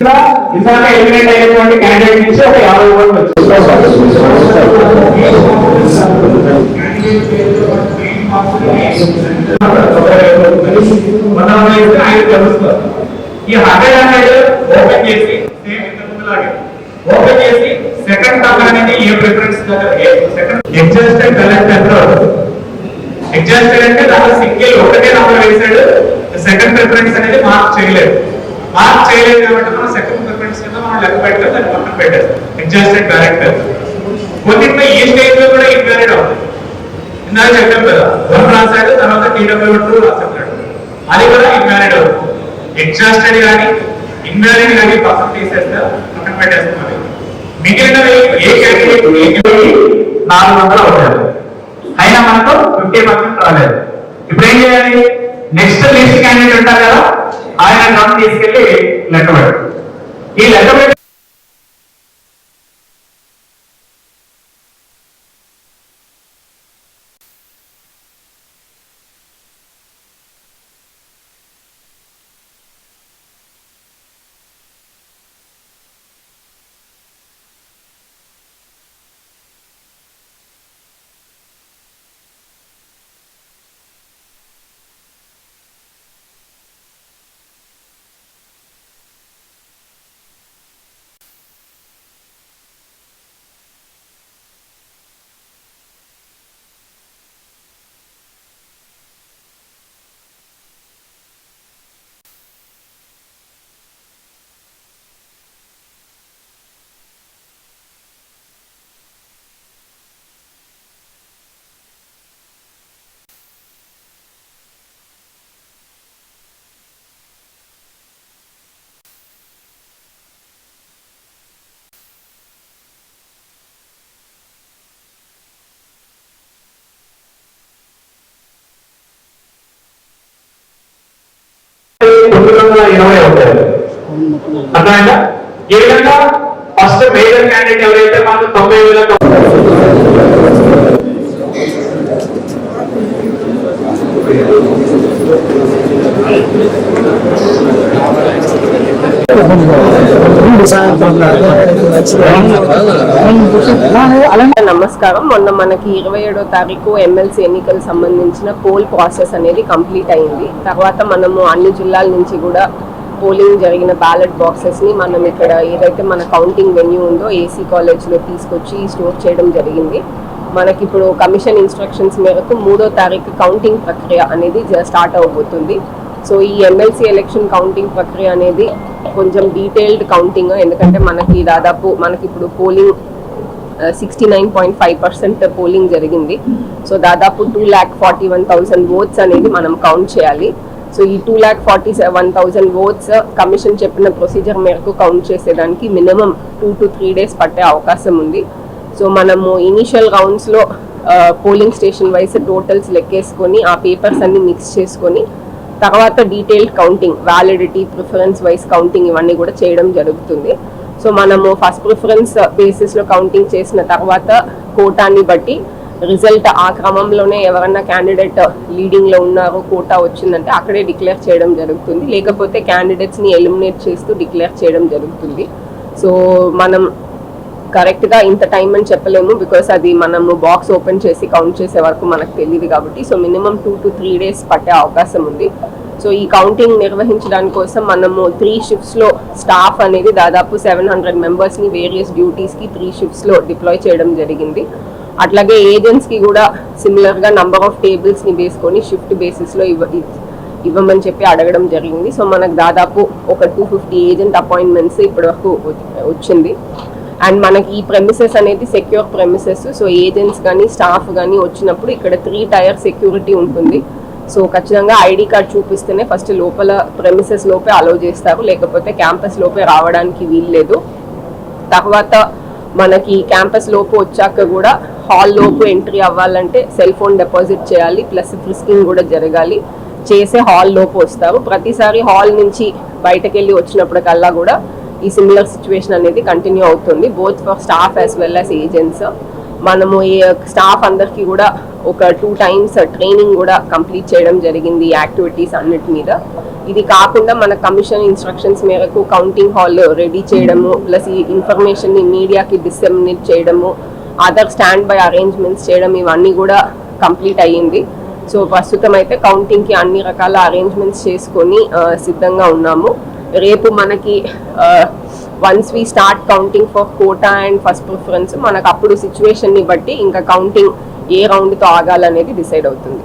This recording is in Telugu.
ఇందాక ఎలిమినేట్ అయినటువంటి క్యాండిడేట్ నుంచి ఒక యాభై ఓట్లు ఈ హండ్రెడ్ హండ్రెడ్ ఓపెన్ చేసి ఓపెన్ సెకండ్ నంబర్ అనేది ఏ preference second exhausted collector exhausted అంటే దాంట్లో సింగిల్ ఒకటే నంబర్ వేసాడు సెకండ్ ప్రిఫరెన్స్ అనేది మార్క్ చేయలేదు. మార్క్ చేయలేదు కాబట్టి మనం సెకండ్ ప్రిఫరెన్స్ కింద మనం లెక్క పెట్టలేదు దాన్ని పక్కన పెట్టేస్తాం. ఎగ్జాస్టెడ్ క్యారెక్టర్ కొన్నింటిలో ఈ స్టేజ్లో కూడా ఇన్వాలిడ్ అవుతుంది. ఇందాక చెప్పాం కదా వన్ రాశాడు తర్వాత టీడబ్ల్యూ టూ రాసాడు అది కూడా ఇన్వాలిడ్ అవుతుంది. ఎగ్జాస్టెడ్ కానీ ఇన్వాలిడ్ కానీ పక్కన తీసేస్తే పక్కన పెట్టేస్తాం అది. మిగిలినవి ఏ కేటగిరీ నాలుగు వందలు అవుతాయి. అయినా మనకు ఫిఫ్టీ పర్సెంట్ రాలేదు. ఇప్పుడు ఏం చేయాలి? నెక్స్ట్ లిస్ట్ క్యాండిడేట్ ఉంటారు కదా ఆయన నన్ను తీసుకెళ్ళి లెక్క పెట్టారు ఈ లెక్క తొమ్మిది వందల ఇరవై అవుతాయి అర్థమైందా? ఈ విధంగా? ఫస్ట్ మేజర్ క్యాండిడేట్ ఎవరైతే మనకు తొంభై వేల నమస్కారం. మొన్న మనకి ఇరవై ఏడో తారీఖు ఎమ్మెల్సీ ఎన్నికలు సంబంధించిన పోల్ ప్రాసెస్ అనేది కంప్లీట్ అయింది. తర్వాత మనము అన్ని జిల్లాల నుంచి కూడా పోలింగ్ జరిగిన బ్యాలెట్ బాక్సెస్ని మనం ఇక్కడ ఏదైతే మన కౌంటింగ్ వెన్యూ ఉందో ఏసీ కాలేజ్లో తీసుకొచ్చి స్టోర్ చేయడం జరిగింది. మనకి ఇప్పుడు కమిషన్ ఇన్స్ట్రక్షన్స్ మేరకు మూడో తారీఖు కౌంటింగ్ ప్రక్రియ అనేది స్టార్ట్ అవబోతుంది. సో ఈ ఎమ్మెల్సీ ఎలక్షన్ కౌంటింగ్ ప్రక్రియ అనేది కొంచెం డీటెయిల్డ్ కౌంటింగ్ ఎందుకంటే మనకి దాదాపు మనకి ఇప్పుడు polling sixty nine point five percent polling జరిగింది. సో దాదాపు two lakh forty one thousand votes అనేది మనం కౌంట్ చేయాలి. సో ఈ two lakh forty one thousand votes commission చెప్పిన ప్రొసీజర్ మేరకు కౌంట్ చేసేదానికి minimum two to three days పట్టే అవకాశం ఉంది. సో మనము ఇనిషియల్ రౌండ్స్లో పోలింగ్ స్టేషన్ వైస్ టోటల్స్ లెక్కేసుకొని ఆ పేపర్స్ అన్ని మిక్స్ చేసుకొని తర్వాత detailed counting validity preference wise counting ఇవన్నీ కూడా చేయడం జరుగుతుంది. సో మనము ఫస్ట్ ప్రిఫరెన్స్ బేసిస్లో కౌంటింగ్ చేసిన తర్వాత కోటాని బట్టి రిజల్ట్ ఆ క్రమంలోనే ఎవరన్నా క్యాండిడేట్ లీడింగ్లో ఉన్నారో కోటా వచ్చిందంటే అక్కడే డిక్లేర్ చేయడం జరుగుతుంది. లేకపోతే క్యాండిడేట్స్ని ఎలిమినేట్ చేస్తూ డిక్లేర్ చేయడం జరుగుతుంది. సో మనం కరెక్ట్గా ఇంత టైం అని చెప్పలేము బికాస్ అది మనము బాక్స్ ఓపెన్ చేసి కౌంట్ చేసే వరకు మనకు తెలియదు కాబట్టి. So minimum two to three days పట్టే అవకాశం ఉంది. సో ఈ కౌంటింగ్ నిర్వహించడానికి కోసం మనము త్రీ షిఫ్ట్స్లో స్టాఫ్ అనేది దాదాపు సెవెన్ హండ్రెడ్ మెంబర్స్ని వేరియస్ డ్యూటీస్కి త్రీ షిఫ్ట్స్లో డిప్లాయ్ చేయడం జరిగింది. అట్లాగే ఏజెంట్స్కి కూడా సిమిలర్గా నంబర్ ఆఫ్ టేబుల్స్ని వేసుకొని షిఫ్ట్ బేసిస్లో ఇవ్వ ఇవ్వమని చెప్పి అడగడం జరిగింది. సో మనకు దాదాపు ఒక టూ ఫిఫ్టీ ఏజెంట్ అపాయింట్మెంట్స్ ఇప్పటి వరకు వచ్చింది. అండ్ మనకి ఈ ప్రెమిసెస్ అనేది సెక్యూర్ ప్రెమిసెస్ సో ఏజెంట్స్ కానీ స్టాఫ్ కానీ వచ్చినప్పుడు ఇక్కడ త్రీ టైర్ సెక్యూరిటీ ఉంటుంది. సో ఖచ్చితంగా ఐడి కార్డ్ చూపిస్తేనే ఫస్ట్ లోపల ప్రెమిసెస్ లోపే అలౌ చేస్తారు. లేకపోతే క్యాంపస్ లోపే రావడానికి వీల్లేదు. తర్వాత మనకి క్యాంపస్ లోపు వచ్చాక కూడా హాల్ లోపు ఎంట్రీ అవ్వాలంటే సెల్ ఫోన్ డిపాజిట్ చేయాలి. ప్లస్ ఫ్రిస్కింగ్ కూడా జరగాలి. చేసే హాల్ లోపు వస్తారు. ప్రతిసారి హాల్ నుంచి బయటకెళ్ళి వచ్చినప్పటికల్లా కూడా ఈ సిమిలర్ సిచ్యువేషన్ అనేది కంటిన్యూ అవుతుంది both for staff as well as agents మనము ఈ స్టాఫ్ అందరికీ కూడా ఒక టూ టైమ్స్ ట్రైనింగ్ కూడా కంప్లీట్ చేయడం జరిగింది యాక్టివిటీస్ అన్నిటి మీద. ఇది కాకుండా మన కమిషన్ ఇన్స్ట్రక్షన్స్ మేరకు కౌంటింగ్ హాల్ రెడీ చేయడము ప్లస్ ఈ ఇన్ఫర్మేషన్ని మీడియాకి డిసెమినేట్ చేయడము అదర్ స్టాండ్ బై అరేంజ్మెంట్స్ చేయడం ఇవన్నీ కూడా కంప్లీట్ అయ్యింది. సో ప్రస్తుతం అయితే కౌంటింగ్కి అన్ని రకాల అరేంజ్మెంట్స్ చేసుకొని సిద్ధంగా ఉన్నాము. రేపు మనకి once we start counting for quota and first preference మనకు అప్పుడు సిచ్యువేషన్ని బట్టి ఇంకా కౌంటింగ్ ఏ రౌండ్తో ఆగాలనేది డిసైడ్ అవుతుంది.